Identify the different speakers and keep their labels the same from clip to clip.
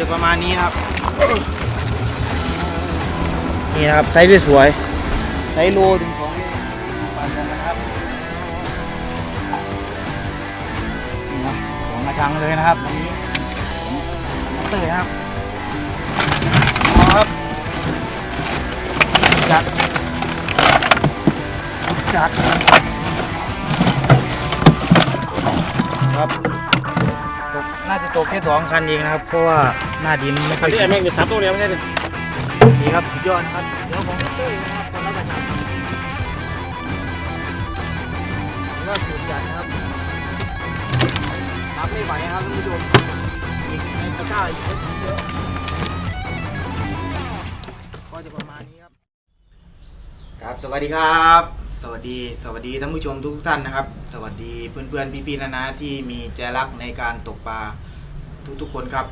Speaker 1: จะประมาณนี้นะครับ นี่นะครับไซส์สวยๆไซส์โลถึงสองโลปลาทองนะครับนี่ครับของกระชังเลยนะครับวันนี้ผมน้องเตยนะครับเอาครับจัดจัดครับตก น่าจะตกแค่สองคันเองนะครับ เพราะว่าหน้าดินไม่ค่อย
Speaker 2: ที่
Speaker 1: ดี
Speaker 2: ไอ้แม่งจะซับตัวเดียวไม่ใช่ดิ
Speaker 1: ดีครับสุดยอดครับเดี๋ยวผมจะตื้อนะครับคนละกระชับแล้วก็สูตรจัดนะครับรับไม่ไหวครับท่านผู้ชมอีกในตะกร้าอีกเยอะก็จะประมาณนี้ครับครับสวัสดีครับ สวัสดีสวัสดีท่านผู้ชมทุกท่านนะครับ สวัสดีเพื่อนๆพี่ๆนานาที่มีใจรักในการตกปลาทุกๆคนครับ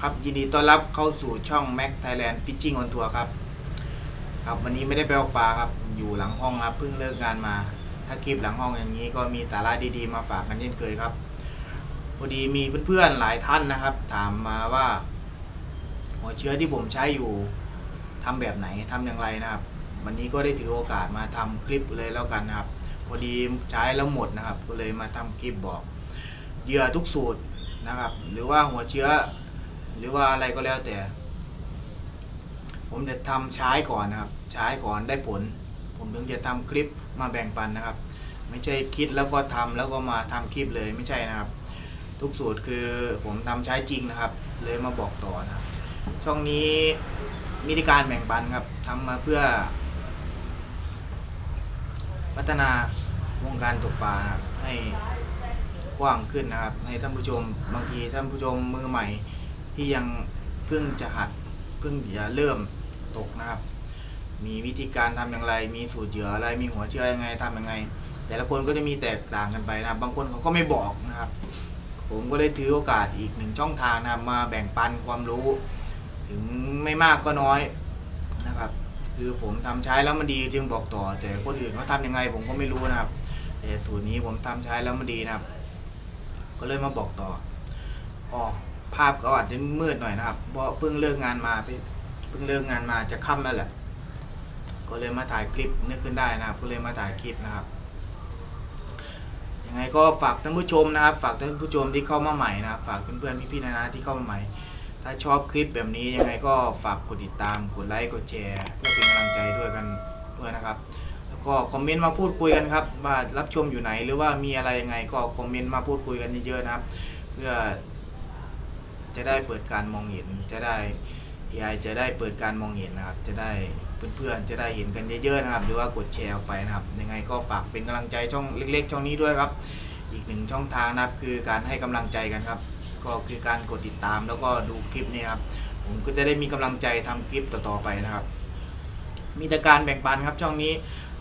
Speaker 1: ครับยินดีต้อนรับเข้าสู่ช่อง Mac Thailand Fishing on Tour ครับ ครับวันนี้ไม่ได้ไปออกปลาครับอยู่หลังห้องครับเพิ่งเลิกงานมา ถ้าคลิปหลังห้องอย่างนี้ก็มีสาระดีๆมาฝากกันเช่นเคยครับพอดีมีเพื่อนๆหลายท่านนะครับ ถามมาว่า หัวเชื้อที่ผมใช้อยู่ทำแบบไหนทำอย่างไรนะครับ วันนี้ก็ได้ถือโอกาสมาทำคลิปเลยแล้วกันนะครับ พอดีใช้แล้วหมดนะครับ ก็เลยมาทำคลิปบอกเหยื่อทุกสูตรนะครับ หรือว่าหัวเชื้อ หรือว่าอะไรก็แล้วแต่ ผมจะทำใช้ก่อนนะครับ ใช้ก่อนได้ผล ผมถึงจะทำคลิปมาแบ่งปันนะครับ ไม่ใช่คิดแล้วก็ทำแล้วก็มาทำคลิปเลยไม่ใช่นะครับ ทุกสูตรคือผมทำใช้จริงนะครับ เลยมาบอกต่อนะครับช่องนี้มีการแบ่งปันครับทำมาเพื่อ พัฒนาวงการตกปลานะครับให้กว้างขึ้นนะครับ ให้ท่านผู้ชมบางทีท่านผู้ชมมือใหม่ ที่ยังเพิ่งจะหัดเพิ่งจะเริ่มตกนะครับ มีวิธีการทำอย่างไร มีสูตรเหยื่ออะไรมีหัวเชื้อยังไงทำยังไง แต่ละคนก็จะมีแตกต่างกันไปนะครับ บางคนเขาก็ไม่บอกนะครับ ผมก็ได้ถือโอกาสอีกหนึ่งช่องทางนะครับมาแบ่งปันความรู้ ถึงไม่มากก็น้อยนะครับ คือผมทำใช้แล้วมันดีจึงบอกต่อ แต่คนอื่นเขาทำยังไง ผมก็ไม่รู้นะครับ แต่สูตรนี้ผมทำใช้แล้วมันดีนะครับ ก็เลยมาบอกต่ออ๋อภาพก็อาจจะมืดหน่อยนะครับ เพราะเพิ่งเลิกงานมาเพิ่งเลิกงานมาจะค่ำแล้วแหละ ก็เลยมาถ่ายคลิปนึกขึ้นได้นะครับ ก็เลยมาถ่ายคลิปนะครับยังไงก็ฝากท่านผู้ชมนะครับ ฝากท่านผู้ชมที่เข้ามาใหม่นะครับ ฝากเพื่อนๆพี่ๆนานาที่เข้ามาใหม่ ถ้าชอบคลิปแบบนี้ยังไงก็ฝากกดติดตาม กดไลค์ กดแชร์ เพื่อเป็นกำลังใจด้วยกันด้วยนะครับ แล้วก็คอมเมนต์มาพูดคุยกันครับ ว่ารับชมอยู่ไหนหรือว่ามีอะไรยังไงก็คอมเมนต์มาพูดคุยกันเยอะๆนะครับ เพื่อ จะได้เปิดการมองเห็น จะได้ยายจะได้เปิดการมองเห็นนะครับ จะได้เพื่อนๆจะได้เห็นกันเยอะๆนะครับ หรือว่ากดแชร์ออกไปนะครับ ยังไงก็ฝากเป็นกำลังใจช่องเล็ก ๆ ช่องนี้ด้วยครับ อีกหนึ่งช่องทางนะครับคือการให้กำลังใจกันครับ ก็คือการกดติดตามแล้วก็ดูคลิปนี้ครับ ผมก็จะได้มีกำลังใจทำคลิปต่อๆไปนะครับ มีแต่การแบ่งปันครับช่องนี้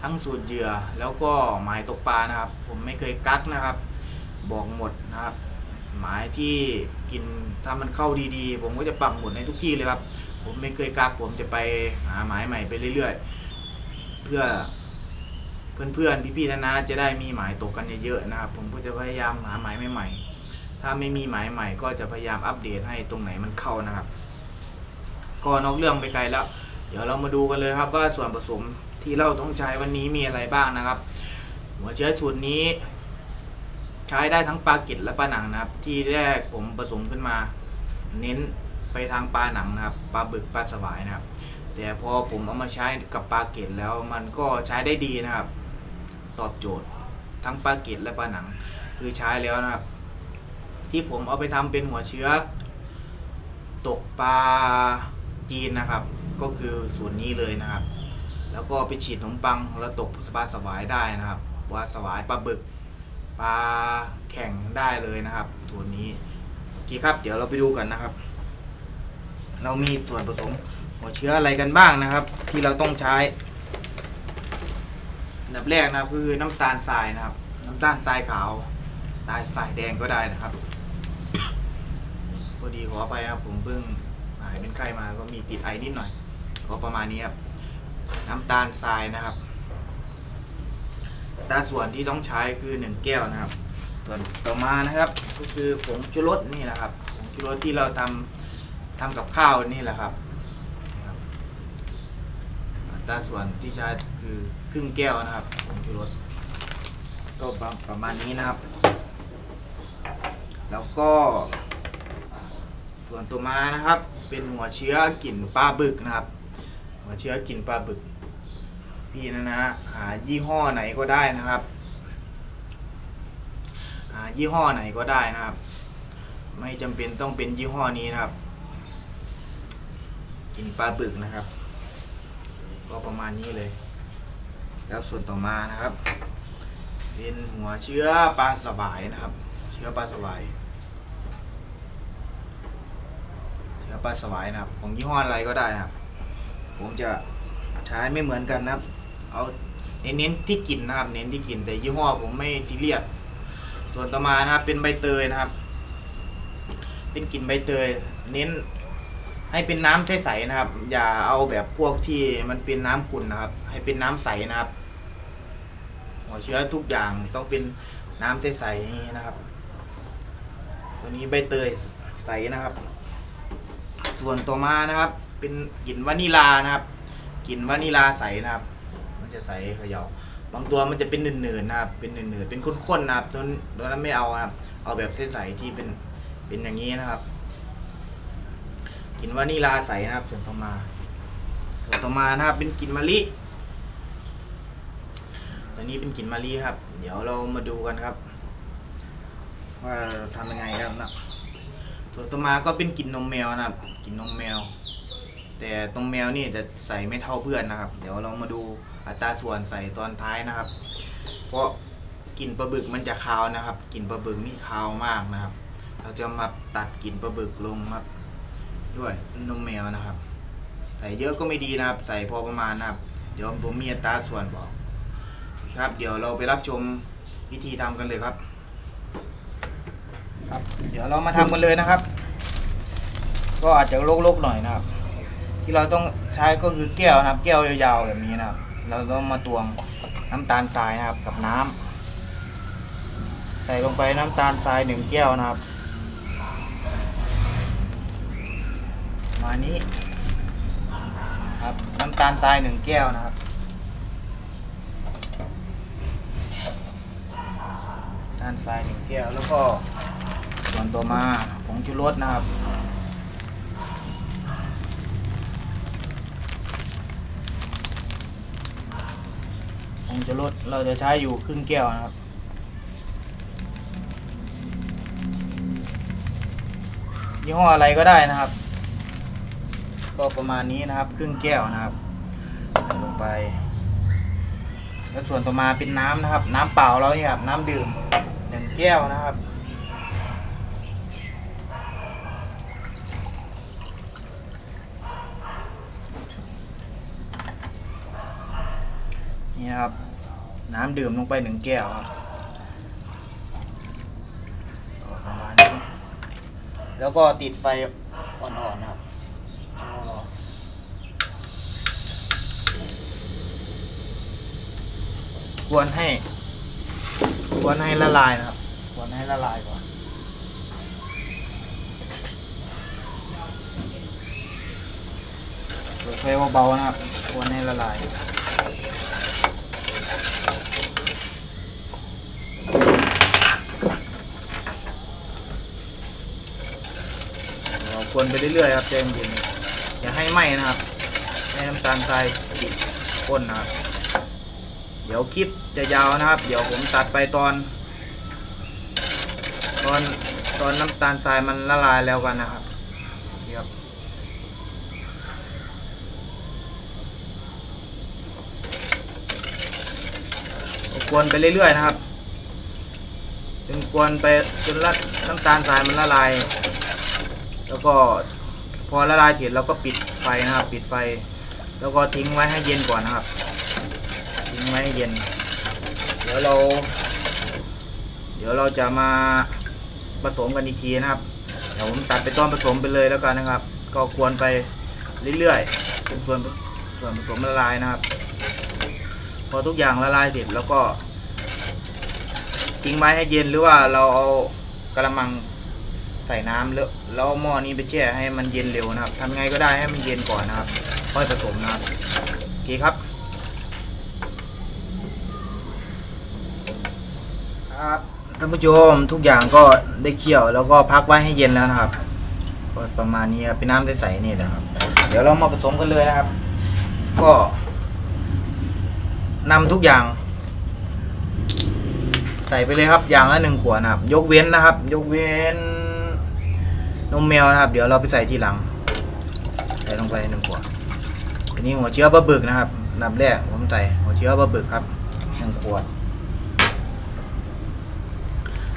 Speaker 1: ทั้งสูตรเหยื่อแล้วก็หมายตกปลานะครับ ผมไม่เคยกักนะครับ บอกหมดนะครับ หมายที่กินถ้ามันเข้าดีๆ ผมก็จะปักหมดในทุกที่เลยครับ ผมไม่เคยกักผมจะไปหาหมายใหม่ไปเรื่อยๆ เพื่อเพื่อนๆพี่ๆนะนะจะได้มีหมายตกกันเยอะๆนะครับ ผมก็จะพยายามหาหมายใหม่ๆ ถ้าไม่มีหมายใหม่ก็จะพยายามอัปเดตให้ตรงไหนมันเข้านะครับ ก็นอกเรื่องไปไกลแล้ว เดี๋ยวเรามาดูกันเลยครับว่าส่วนผสมที่เราต้องใช้วันนี้มีอะไรบ้างนะครับ หัวเชื้อสูตรนี้ ใช้ได้ทั้งปลากิดและปลาหนังนะครับ ที่แรกผมผสมขึ้นมา เน้นไปทางปลาหนังนะครับปลาบึกปลาสวายนะครับ แต่พอผมเอามาใช้กับปลาเกตแล้วมันก็ใช้ได้ดีนะครับ ตอบโจทย์ทั้งปลาเกตและปลาหนัง คือใช้แล้วนะครับ ที่ผมเอาไปทำเป็นหัวเชื้อ ตกปลาจีนนะครับ ก็คือสูตรนี้เลยนะครับ แล้วก็ไปฉีดขนมปังแล้วตกปลาสวายได้นะครับปลาสวายปลาบึกปลาแข่งได้เลยนะครับส่วนนี้โอเคครับ เดี๋ยวเราไปดูกันนะครับ เรามีส่วนผสมหัวเชื้ออะไรกันบ้างนะครับ ที่เราต้องใช้อันดับแรกนะครับคือน้ำตาลทรายนะครับ น้ำตาลทรายขาวตาลทรายแดงก็ได้นะครับ พอดีขอไปนะครับผมเพิ่งหายเป็นไข้มาก็มีติดไอนิดหน่อยก็ประมาณนี้ครับ น้ำตาลทรายนะครับตาส่วนที่ต้องใช้คือ 1 แก้วนะครับ ส่วนต่อมานะครับ ก็คือผงชูรสนี่นะครับผงชูรสที่เราทำทำกับข้าวนี่แหละครับตาส่วนที่ใช้คือครึ่งแก้วนะครับผงชูรสก็ประมาณนี้นะครับ แล้วก็ ส่วนตัวมานะครับ เป็นหัวเชื้อกลิ่นปลาบึกนะครับ หัวเชื้อกลิ่นปลาบึก พี่นะนะหายี่ห้อไหนก็ได้นะครับหายี่ห้อไหนก็ได้นะครับ ไม่จำเป็นต้องเป็นยี่ห้อนี้นะครับกลินปลาบึกนะครับ ก็ประมาณนี้เลย แล้วส่วนต่อมานะครับ เป็นหัวเชื้อปลาสวายนะครับ เชื้อปลาสวาย เชื้อปลาสวายนะครับ ของยี่ห้ออะไรก็ได้นะครับ ผมจะใช้ไม่เหมือนกันนะครับ เอาเน้นๆที่กลิ่นนะครับ เน้นที่กลิ่นแต่ยี่ห้อผมไม่ซีเรียสส่วนต่อมานะครับเป็นใบเตยนะครับ เป็นกลิ่นใบเตย เน้นให้เป็นน้ำใสๆนะครับ อย่าเอาแบบพวกที่มันเป็นน้ำขุ่นนะครับ ให้เป็นน้ำใสนะครับ หัวเชื้อทุกอย่างต้องเป็นน้ำใสๆนี้นะครับ ตัวนี้ใบเตยใสนะครับ ส่วนต่อมานะครับ เป็นกลิ่นวานิลานะครับกลิ่นวานิลาใสนะครับ มันจะใสเขย่าบางตัวมันจะเป็นหนืดๆนะครับ เป็นหนืดๆเป็นข้นๆนะครับตัวนั้นตัวนั้นไม่เอานะครับ เอาแบบใสๆที่เป็นเป็นอย่างนี้นะครับกลิ่นวานิลาใสนะครับ ส่วนต่อมาส่วนต่อมานะครับ เป็นกลิ่นมะลิตัวนี้เป็นกลิ่นมะลิครับ เดี๋ยวเรามาดูกันครับ ว่าทำยังไงกันนะ ส่วนต่อมาก็เป็นกลิ่นนมแมวนะครับกลิ่นนมแมว แต่ตรงแมวนี่จะใส่ไม่เท่าเพื่อนนะครับ เดี๋ยวเรามาดูอัตราส่วนใส่ตอนท้ายนะครับ เพราะกลิ่นปลาบึกมันจะคาวนะครับกลิ่นปลาบึกนี่คาวมากนะครับ เราจะมาตัดกลิ่นปลาบึกลงครับ ด้วยนมแมวนะครับ ใส่เยอะก็ไม่ดีนะครับ ใส่พอประมาณนะครับ เดี๋ยวผมมีอัตราส่วนบอก ครับ เดี๋ยวเราไปรับชมวิธีทำกันเลยครับ ครับ เดี๋ยวเรามาทำกันเลยนะครับ ก็อาจจะโลกๆหน่อยนะครับ ที่เราต้องใช้ก็คือแก้วนะครับ แก้วยาวๆแบบนี้นะครับ เราต้องมาตวงน้ำตาลทรายนะครับกับน้ำใส่ลงไปน้ำตาลทรายหนึ่งแก้วนะครับ มานี้ครับน้ำตาลทรายหนึ่งแก้วนะครับน้ำตาลทรายหนึ่งแก้วแล้วก็ วนตัวมาผงชูรสนะครับ ผงชูรสเราจะใช้อยู่ครึ่งแก้วนะครับยี่ห้ออะไรก็ได้นะครับ ก็ประมาณนี้นะครับ ครึ่งแก้วนะครับใส่ลงไป แล้วส่วนต่อมาเป็นน้ำนะครับ น้ำเปล่าเราเนี่ยครับน้ำดื่มหนึ่งแก้วนะครับ นี่ครับ น้ำดื่มลงไปหนึ่งแก้วครับประมาณนี้แล้วก็ติดไฟอ่อนๆครับแล้วก็กวนให้กวนให้ละลายนะครับกวนให้ละลายก่อนเปิดไฟเบาๆนะครับกวนให้ละลาย เรา คนไปเรื่อยๆครับใจเย็นอย่าให้ไหม้นะครับ ให้น้ำตาลทรายติดก้นนะครับ เดี๋ยวคลิปจะยาวนะครับ เดี๋ยวผมตัดไปตอน ตอนตอนน้ำตาลทรายมันละลายแล้วกันนะครับนี่ครับกวนไปเรื่อยๆนะครับจนกวนไปจนละน้ำตาลทรายมันละลาย แล้วก็พอละลายเสร็จเราก็ปิดไฟนะครับ ปิดไฟ แล้วก็ทิ้งไว้ให้เย็นก่อนนะครับ ทิ้งไว้ให้เย็น เดี๋ยวเรา เดี๋ยวเราจะมาผสมกันอีกทีนะครับเดี๋ยวผมตัดไปตอนผสมไปเลยแล้วกันนะครับ ก็กวนไปเรื่อยๆเป็นส่วนส่วนผสมละลายนะครับ พอทุกอย่างละลายเสร็จแล้วก็ทิ้งไว้ให้เย็นหรือว่าเราเอากระมัง ส่ใส่น้ำแล้วแล้วหม้อนี้ไปแช่ให้มันเย็นเร็วนะครับทำไงก็ได้ให้มันเย็นก่อนนะครับค่อยผสมนะครับโอเคครับครับท่านผู้ชมทุกอย่างก็ได้เคี่ยวแล้วก็พักไว้ให้เย็นแล้วนะครับก็ประมาณนี้เป็นน้ำใสๆนี่นะครับ เดี๋ยวเรามาผสมกันเลยนะครับ ก็นำทุกอย่างใส่ไปเลยครับ อย่างละหนึ่งขวดนะครับ ยกเว้นนะครับ ยกเว้น นมแมวนะครับ เดี๋ยวเราไปใส่ทีหลัง ใส่ลงไปหนึ่งขวดอันนี้หัวเชื้อปลาบึกนะครับนับแรกผมใส่หัวเชื้อปลาบึกครับหนึ่งขวด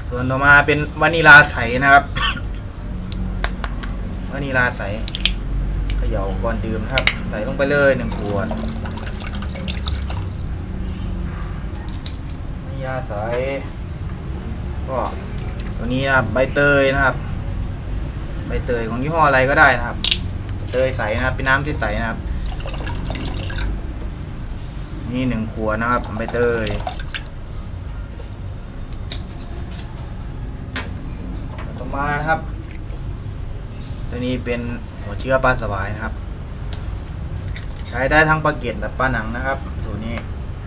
Speaker 1: ส่วนต่อมาเป็นวานิลาใสนะครับวานิลาใสเขย่าก่อนดื่มนะครับ ใส่ลงไปเลยหนึ่งขวดวานิลาใสก็ตัวนี้นะครับใบเตยนะครับ ใบเตยของยี่ห้ออะไรก็ได้นะครับ เตยใสนะครับเป็นน้ำที่ใสนะครับ นี่หนึ่งขวดนะครับใบเตยต่อมานะครับ ตัวนี้เป็นหัวเชื้อปลาสวายนะครับ ใช้ได้ทั้งปลาเกล็ดและปลาหนังนะครับ ตัวนี้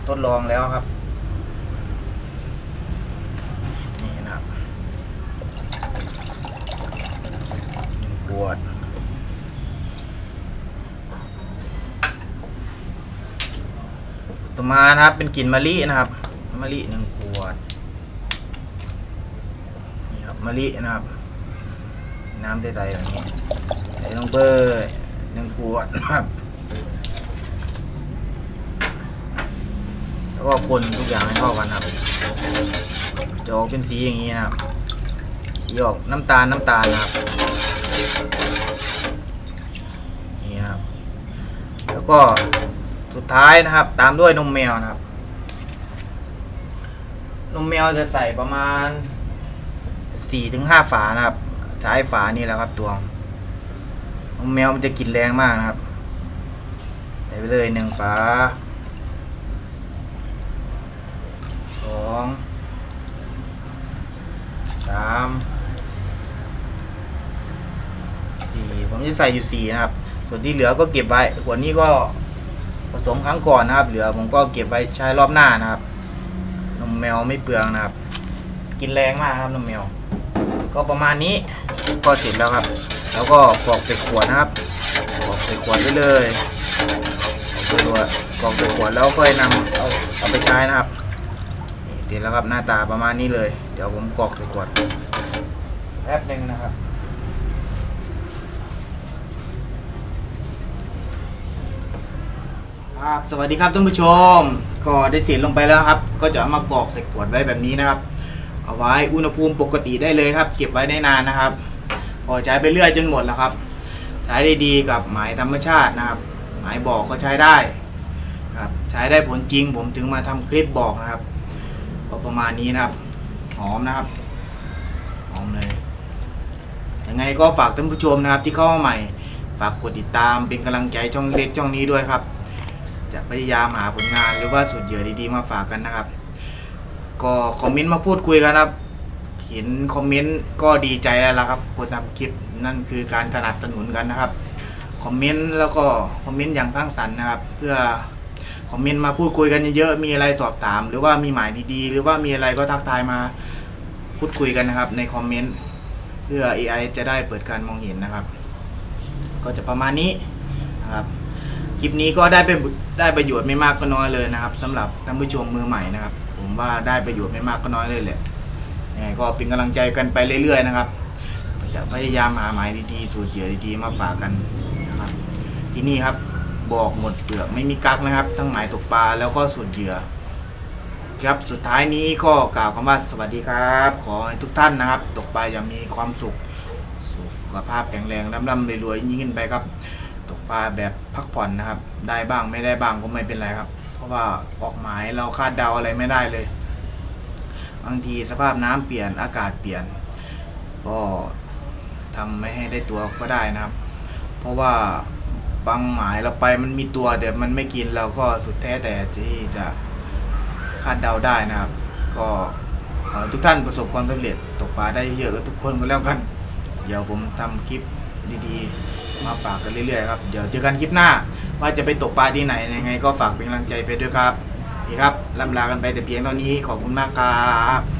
Speaker 1: ทดลองแล้วครับ นี่นะครับหนึ่งข วด ต่อมานะครับเป็นกลิ่นมะลินะครับมะลิหนึ่งขวดนี่ครับมะลินะครับ น้ำใสๆแบบนี้ใส่ลงไปหนึ่งขวดนะครับแล้วก็คนทุกอย่างให้เข้ากันครับจะออกเป็นสีอย่างนี้นะครับสีออกน้ำตาลน้ำตาลนะครับ นี่ครับแล้วก็สุดท้ายนะครับ ตามด้วยนมแมวนะครับ นมแมวจะใส่ประมาณสี่ถึงห้าฝานะครับ ใช้ฝานี่แหละครับตวงนมแมวมันจะกลิ่นแรงมากนะครับใส่ไปเลยหนึ่งฝา สอง สาม สี่ใส่อยู่สี่นะครับ ส่วนที่เหลือก็เก็บไว้ขวดนี้ก็ผสมครั้งก่อนนะครับ เหลือผมก็เก็บไว้ใช้รอบหน้านะครับนมแมวไม่เปลืองนะครับ กินแรงมากครับนมแมว ก็ประมาณนี้ก็เสร็จแล้วครับ แล้วก็กรอกใส่ขวดนะครับกรอกใส่ขวดไปเลยกรอกใส่ขวดกรอกใส่ขวดแล้วค่อยนำเอาเอาไปใช้นะครับนี่เสร็จแล้วครับหน้าตาประมาณนี้เลย เดี๋ยวผมกรอกใส่ขวดแป๊บหนึ่งนะครับ ครับสวัสดีครับท่านผู้ชม ก็ได้เสร็จลงไปแล้วครับ ก็จะเอามากรอกใส่ขวดไว้แบบนี้นะครับ เอาไว้อุณหภูมิปกติได้เลยครับ เก็บไว้ได้นานนะครับ พอใช้ไปเรื่อยจนหมดแล้วครับ ใช้ได้ดีกับหมายธรรมชาตินะครับ หมายบอกก็ใช้ได้ครับใช้ได้ผลจริง ผมถึงมาทำคลิปบอกนะครับก็ประมาณนี้นะครับ หอมนะครับ หอมเลยยังไงก็ฝากท่านผู้ชมนะครับที่เข้ามาใหม่ ฝากกดติดตามเป็นกำลังใจช่องเล็กช่องนี้ด้วยครับ จะพยายามหาผลงานหรือว่าสูตรเหยื่อดีๆมาฝากกันนะครับ ก็คอมเมนต์มาพูดคุยกันครับเห็นคอมเมนต์ก็ดีใจแล้วล่ะครับคนทำคลิปนั่นคือการสนับสนุนกันนะครับคอมเมนต์แล้วก็คอมเมนต์อย่างสร้างสรรค์นะครับ เพื่อคอมเมนต์มาพูดคุยกันเยอะๆมีอะไรสอบถาม หรือว่ามีหมายดีๆ หรือว่ามีอะไรก็ทักทายมาพูดคุยกันนะครับ ในคอมเมนต์เพื่อ AI จะได้เปิดการมองเห็นนะครับ ก็จะประมาณนี้นะครับ คลิปนี้ก็ได้ไปได้ประโยชน์ไม่มากก็น้อยเลยนะครับสำหรับท่านผู้ชมมือใหม่นะครับ ผมว่าได้ประโยชน์ไม่มากก็น้อยเลยแหละยังไงก็เป็นกำลังใจกันไปเรื่อย ๆ นะครับจะพยายามหาหมายดีๆสูตรเหยื่อดีๆมาฝากกันนะครับ ที่นี่ครับบอกหมดเปลือกไม่มีกักนะครับ ทั้งหมายตกปลาแล้วก็สูตรเหยื่อครับสุดท้ายนี้ก็กล่าวคำว่าสวัสดีครับ ขอให้ทุกท่านนะครับ ตกปลาอย่างมีความสุข สุขภาพแข็งแรงร่ำๆรวยๆยิ่งขึ้นไปครับ ตกปลาแบบพักผ่อนนะครับ ได้บ้างไม่ได้บ้างก็ไม่เป็นไรครับ เพราะว่าออกหมายเราคาดเดาอะไรไม่ได้เลย บางทีสภาพน้ำเปลี่ยนอากาศเปลี่ยน ก็ทำไม่ให้ได้ตัวก็ได้นะครับ เพราะว่าบางหมายเราไปมันมีตัวแต่มันไม่กินเราก็สุดแท้แต่ที่จะคาดเดาได้นะครับ ก็ขอทุกท่านประสบความสำเร็จตกปลาได้เยอะกับทุกคนก็แล้วกัน เดี๋ยวผมทำคลิปดีๆ มาฝากกันเรื่อยๆครับเดี๋ยวเจอกันคลิปหน้า ว่าจะไปตกปลาที่ไหนยังไง ก็ฝากเป็นกำลังใจไปด้วยครับนี่ครับลำลากันไปแต่เพียงเท่านี้ขอบคุณมากครับ